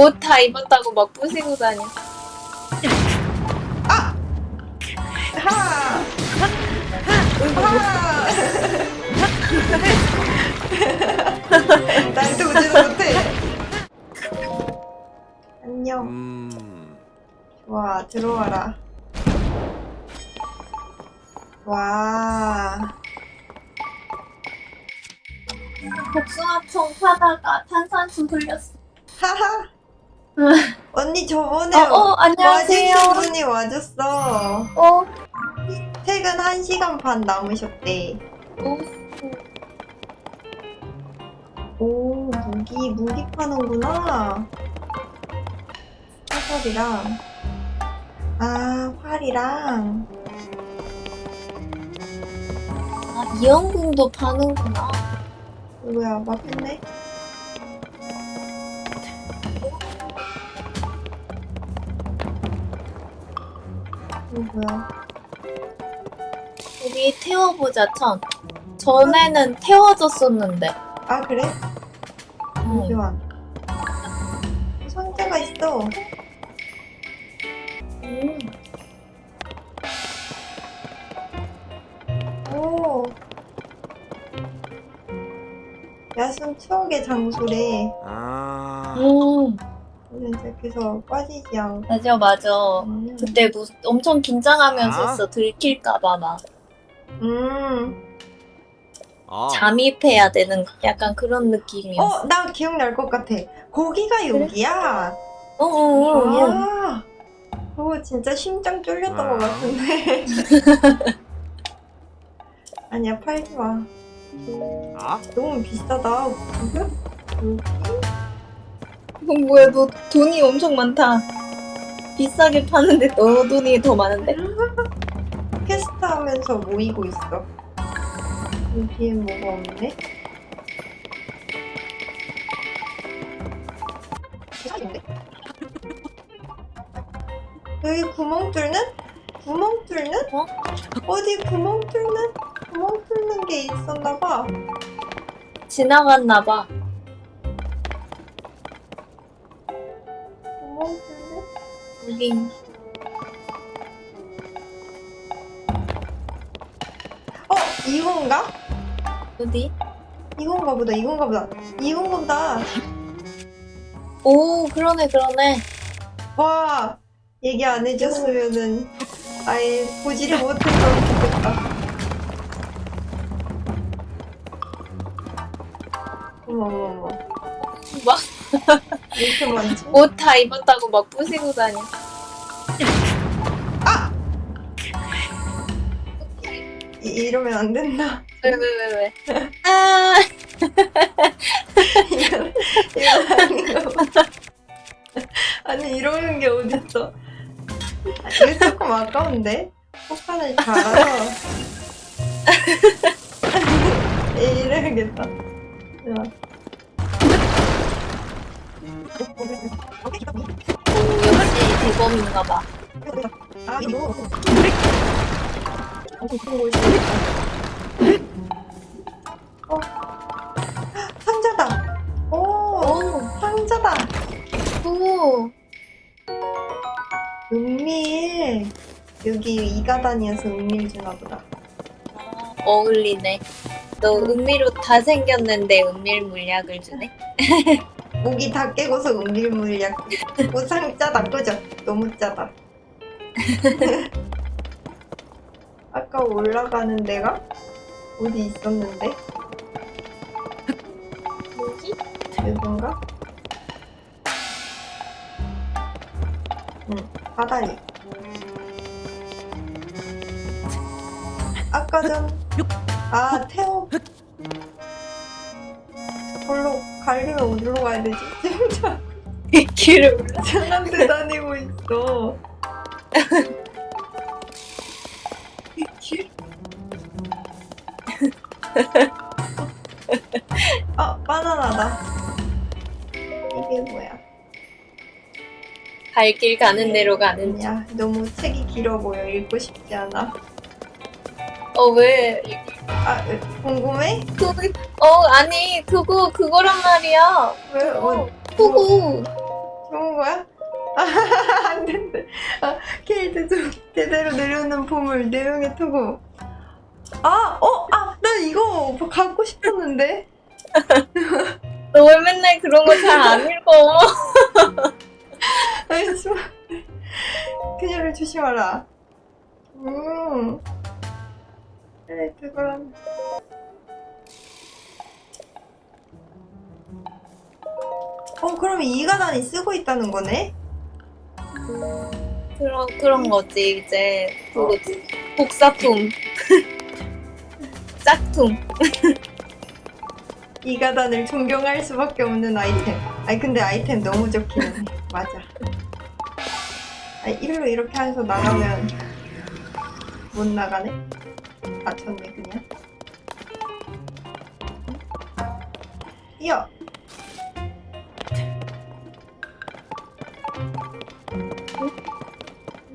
옷 다 입었다고 막 부시고 다녀. 하! 하! 나한테 오지도 못해. 안녕. 음. 와, 들어와라. 와. 복숭아총 파다가 탄산수 흘렸어. 하하. 언니 저번에 어, 어, 안녕하세요. 와주신 분이 와줬어. 어, 퇴근 1시간 반 남으셨대. 오, 오, 무기, 무기 파는구나. 사설이랑, 아, 활이랑, 아, 이영궁도 파는구나. 누구야, 막혔네? 누구야? 우리 태워보자, 천. 전에는 태워졌었는데. 아, 그래? 응. 잠시만. 상자가 있어. 음. 오. 야숨 추억의 장소래. 아. 음, 시작해서 빠지지 않고. 맞아, 맞아. 음. 그때 무, 엄청 긴장하면서 아? 했어. 들킬까봐 막. 음. 아. 잠입해야 되는 약간 그런 느낌이었어. 어, 나 기억날 것 같아. 거기가 여기야. 어, 어, 어, 어. 아, 그거 진짜 심장 쫄렸던 아. 것 같은데. 아니야, 팔지 마. 아? 너무 비싸다. 뭐야? 어, 뭐야, 너 돈이 엄청 많다. 비싸게 파는데 너 돈이 더 많은데? 퀘스트 하면서 모이고 있어. 여기에 뭐가 없네? 여기 구멍 뚫는? 구멍 뚫는? 어? 어디 구멍 뚫는? 구멍 뚫는 게 있었나봐. 지나갔나봐. 여기. 어? 이건가? 어디? 이건가 보다, 이건가 보다. 이건가 보다. 오, 그러네, 그러네. 와, 얘기 안 해줬으면은 아예 보지를 못했으면 좋겠다. 어머머머, 막, 왜 이렇게 많지? 옷 다 입었다고 막 부시고 다 녀. 이, 이러면 안 된다. 왜, 왜, 왜, 왜. 아, 이거, 이거 아닌가 봐. 아니, 이러는 게 어딨어. 아, 이거 조금 아까운데? 폭탄을 달아서. 이래야겠다. 자. 오, 역시 대범인가 봐. 아, 이거. 큰 곳이니까. 어. 상자다. 오, 오, 상자다. 오. 은밀. 여기 이가단이어서 은밀 주나 보다. 어울리네. 너 은밀옷 다 생겼는데 은밀 물약을 주네? 목이 다 깨고서 은밀 물약. 오, 상자다. 그죠? 너무 짜다. 아까 올라가는 데가 어디 있었는데? 뭐지? 여긴가? 응, 바다리. 아까 전, 아, 태호. 저걸로 가려면 어디로 가야 되지? 진짜 길을 몰라. 데 다니고 있어. 아, 바나나다. 이게 뭐야? 발길 가는 대로 가는. 야, 너무 책이 길어 보여. 읽고 싶지 않아. 어, 왜? 아, 궁금해? 그, 어, 아니, 그거, 그거란 말이야. 왜? 어, 그거. 저 케이트 좀 제대로 내려오는 네 명에 두고 아! 어! 아! 나 이거 갖고 싶었는데 너 왜 맨날 그런 거 잘 안 읽어? 아이 좀 그녀를 조심하라 음 그래 그거랑 어 그럼 이 가단이 쓰고 있다는 거네? 그런 그런 거지 이제 그 복사품 짝퉁 이 가단을 존경할 수밖에 없는 아이템. 아니 근데 아이템 너무 좋기는 해. 맞아. 아 일로 이렇게 해서 나가면 못 나가네. 다쳤네 그냥. 뛰어.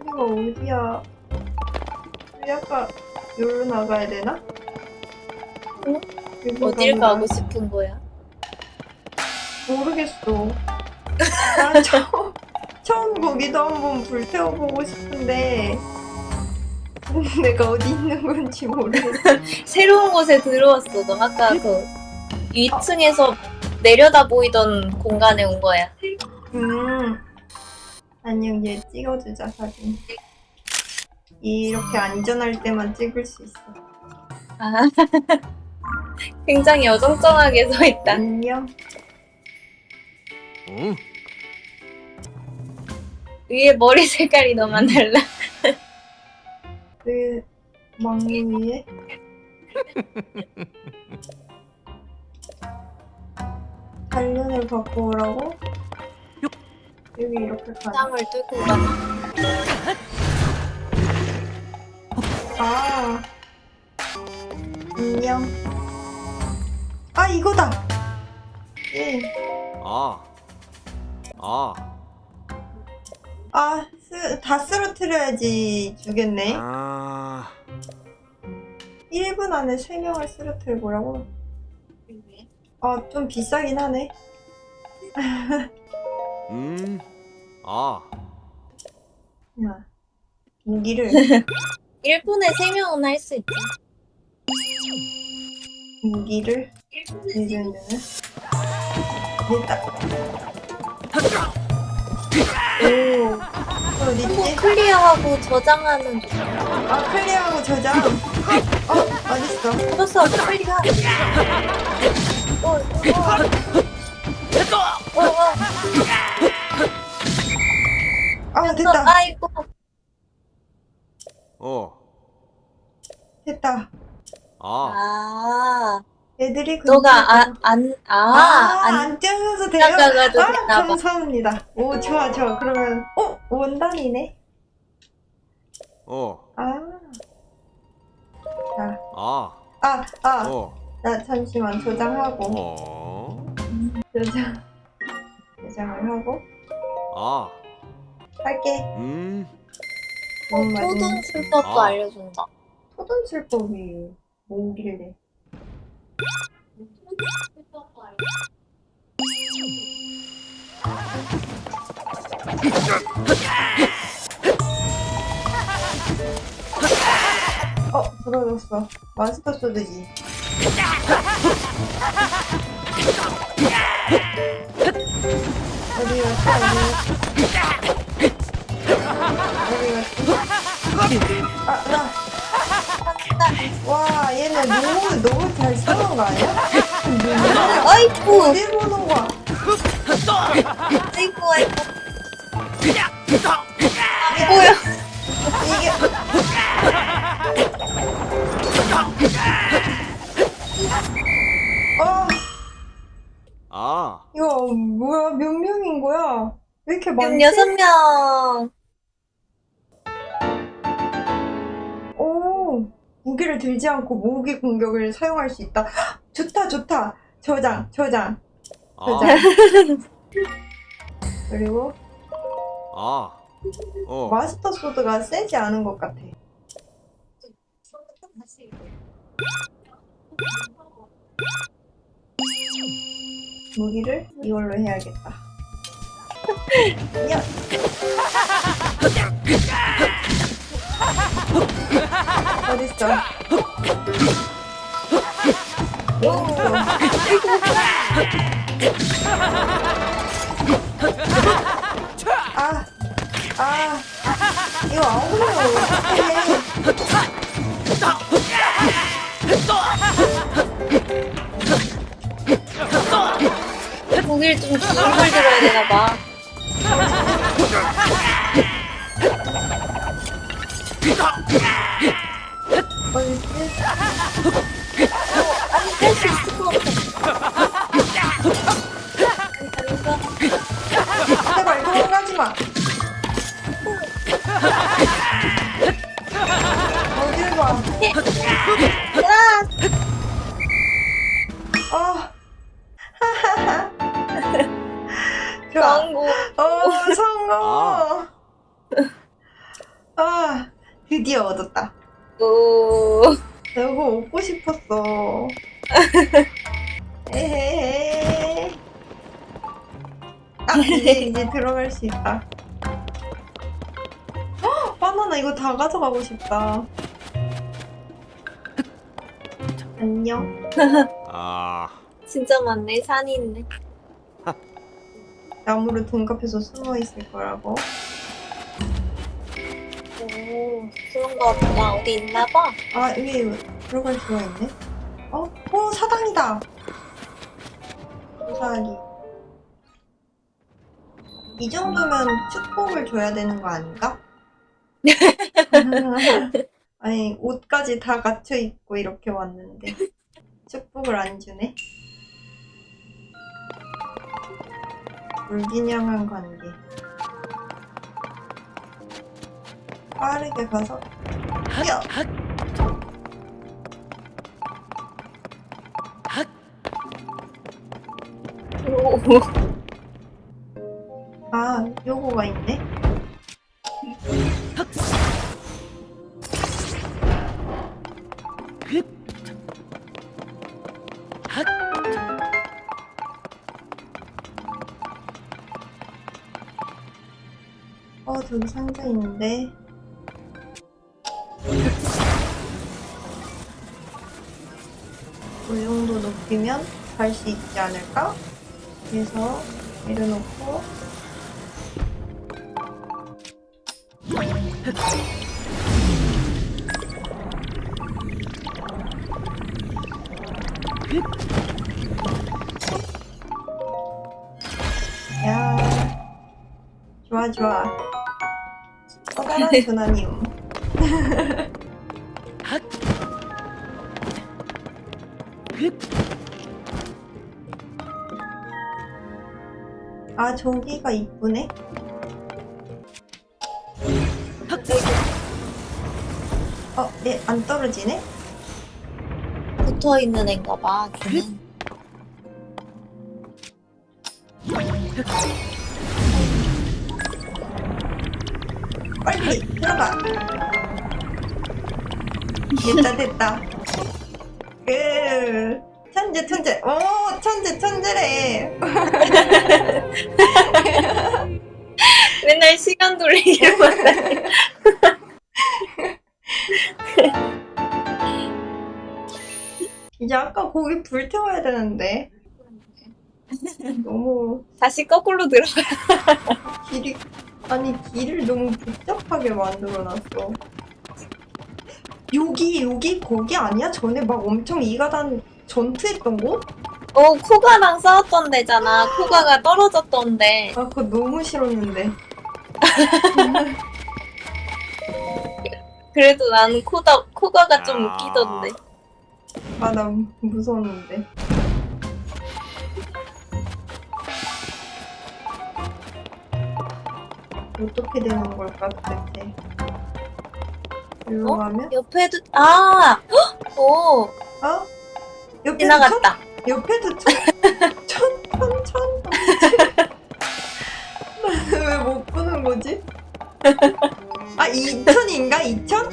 여기가 어디야? 우리 아까 여기로 나가야 되나? 응? 어딜? 가고 싶은 거야? 모르겠어. 난 처음, 처음 거기도 한번 불태워보고 싶은데 내가 어디 있는 건지 모르겠어. 새로운 곳에 들어왔어. 너 아까 그 위층에서 내려다 보이던 공간에 온 거야. 음. 안녕, 얘 찍어주자, 사진. 이렇게 안전할 때만 찍을 수 있어. 아, 굉장히 어정쩡하게 서 있다. 안녕. 응? 위에 머리 색깔이 너만 달라. 그 망루 위에 단련을 갖고 오라고? 여기 이렇게 가자. 땅을 뚫고 가나? 아. 안녕. 아, 이거다! 예. 아. 아. 아, 쓰, 다 쓰러뜨려야지 주겠네. 아. 1분 안에 3명을 쓰러뜨려보라고? 아, 좀 비싸긴 하네. 음. 아. 야. 무기를, 1분에 3명은 할 수 있지. 무기를, 1분에 내주는 됐 어디 있지? 클리어하고 저장하는 중. 아, 클리어하고 저장. 어, 어딨어? 찾았어, 빨리 가. 어, 어, 어. 어, 어. 아. 됐다. 아이고. 어. 됐다. 아. 아, 애들이 너가 아, 안, 아, 아, 안 안 뛰어서 돼요? 나가가도 아, 봐. 감사합니다. 오, 좋아, 좋아. 그러면, 어? 원단이네? 어. 아. 자, 아. 아, 아. 어. 나 잠시만 저장하고. 어. 저장. 저장을 하고. 아. 할게. 음. 모든 술법도 아. 알려준다. 토돈 술법이 뭐길래. 어, 들어줬어. 마스터 소드지. 어디 갔어, 어디 갔어? 어디 갔어? 아, 나. 와, 얘는 너무, 너무 잘 거 아니야? 아이고, 어디 보는 거야? 아이고. 안 보여. 이게. 어, 아. 이거 뭐야? 몇 명인 거야? 왜 이렇게 많지? 여섯 명. 무기를 들지 않고 모기 공격을 사용할 수 있다. 헉, 좋다, 좋다. 저장, 저장, 아. 저장. 그리고 아. 어. 마스터 소드가 세지 않은 것 같아. 무기를 이걸로 해야겠다. 야. 어딨어? 아, 아, 이거 안. 고기를 좀긴걸 들어야 되나 봐. 제발 도망 가지 마. 어딜 봐. 어. 좋아. 성공. 어, 성공. 아, 드디어 얻었다. 오. 나 이거 얻고 싶었어. 에헤헤. 아, 이제, 이제 들어갈 수 있다. 헉, 바나나 이거 다 가져가고 싶다. 안녕. 아, 진짜 많네. 산이 있네. 나무를 둔갑해서 숨어 있을 거라고. 오. 그런가 보다. 어디 있나 봐. 아, 여기 들어갈 수가 있네. 어? 오, 사당이다. 고사리. 이 정도면 축복을 줘야 되는 거 아닌가? 아니, 옷까지 다 갖춰 입고 이렇게 왔는데. 축복을 안 주네. 불균형한 관계. 빠르게 가서, 뛰어! 오. 아, 요거가 있네. 어, 저기 상자 있는데. 이 정도 높이면 갈 수 있지 않을까? 그래서 내려놓고 야, 좋아 좋아. 커다란 전화니 아 저기가 이쁘네. 어, 얘 안 떨어지네? 붙어 있는 애인가 봐. 걔는. 빨리 들어가. 됐다 됐다. 그 천재 천재. 오 천재 천재래. 맨날 시간 돌리기만 해. 이제 아까 거기 불 태워야 되는데 너무 다시 거꾸로 들어가. 길이 아니 길을 너무 복잡하게 만들어놨어. 여기 여기 거기 아니야? 전에 막 엄청 이가단 전투했던 곳? 어, 코가랑 싸웠던 데잖아. 코가가 떨어졌던데. 아 그거 너무 싫었는데. 그래도 나는 코다, 코가가 좀 아. 웃기던데. 아 나 무서웠는데. 어떻게 되는 걸까 도대체? 일로 어? 가면? 옆에도, 아! 헉! 오, 어? 옆에도 지나갔다. 천? 옆에도 천? 천? 천? 천? 나는 왜못 보는 거지? 아 이천인가? 이천?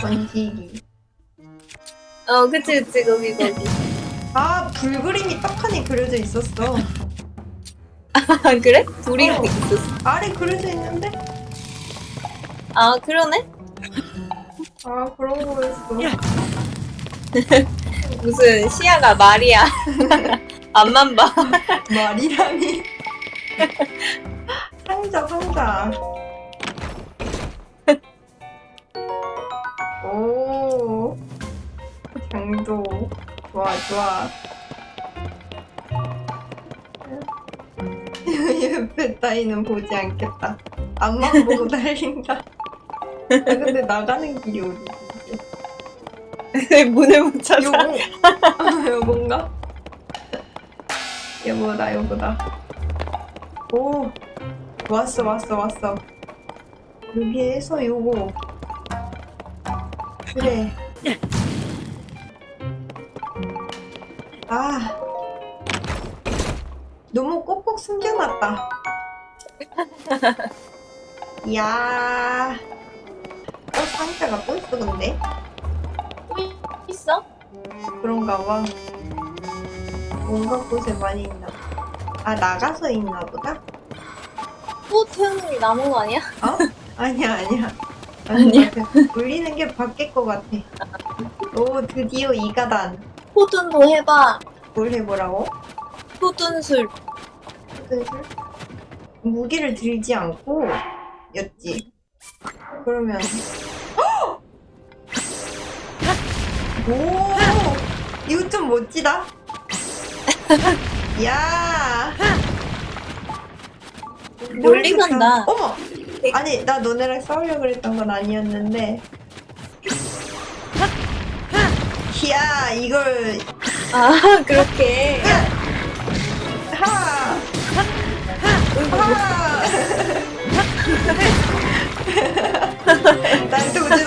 번지기 어, 그치, 그치, 거기, 거기. 아 불그림이 떡하니 그려져 있었어 아 그래? 둘이 어. 있었어. 아래 그려져 있는데? 아 그러네? 아 그런 거였어. 무슨 시야가 말이야. 앞만 봐. 말이라니. 상자 상자. 오. 장도 좋아 좋아. 옆에 따위는 보지 않겠다. 앞만 보고 달린다. 아, 근데 나가는 길이 어디지? 문을 못 찾아. 요거. 아, 요건가? 요거다 요거다. 오 왔어 왔어 왔어. 여기에서 요거. 그래. 아. 너무 꼭꼭 숨겨놨다. 이야. 어 상자가 또 있어 근데? 그런가 봐. 온갖 곳에 많이 있나 봐. 아, 나가서 있나 보다? 또 태우는 게 남은 거 아니야? 어? 아니야, 아니야. 아니야? 울리는 게 바뀔 것 같아. 오, 드디어 2가단. 호둔도 해봐. 뭘 해보라고? 호둔술. 슬슬? 무기를 들지 않고, 였지. 그러면. 오! 이거 좀 멋지다. 야! 멀리 간다. 어머! 아니, 나 너네랑 싸우려고 그랬던 건 아니었는데. 이야, 이걸. 아 그렇게. 하! 하! 난 도저히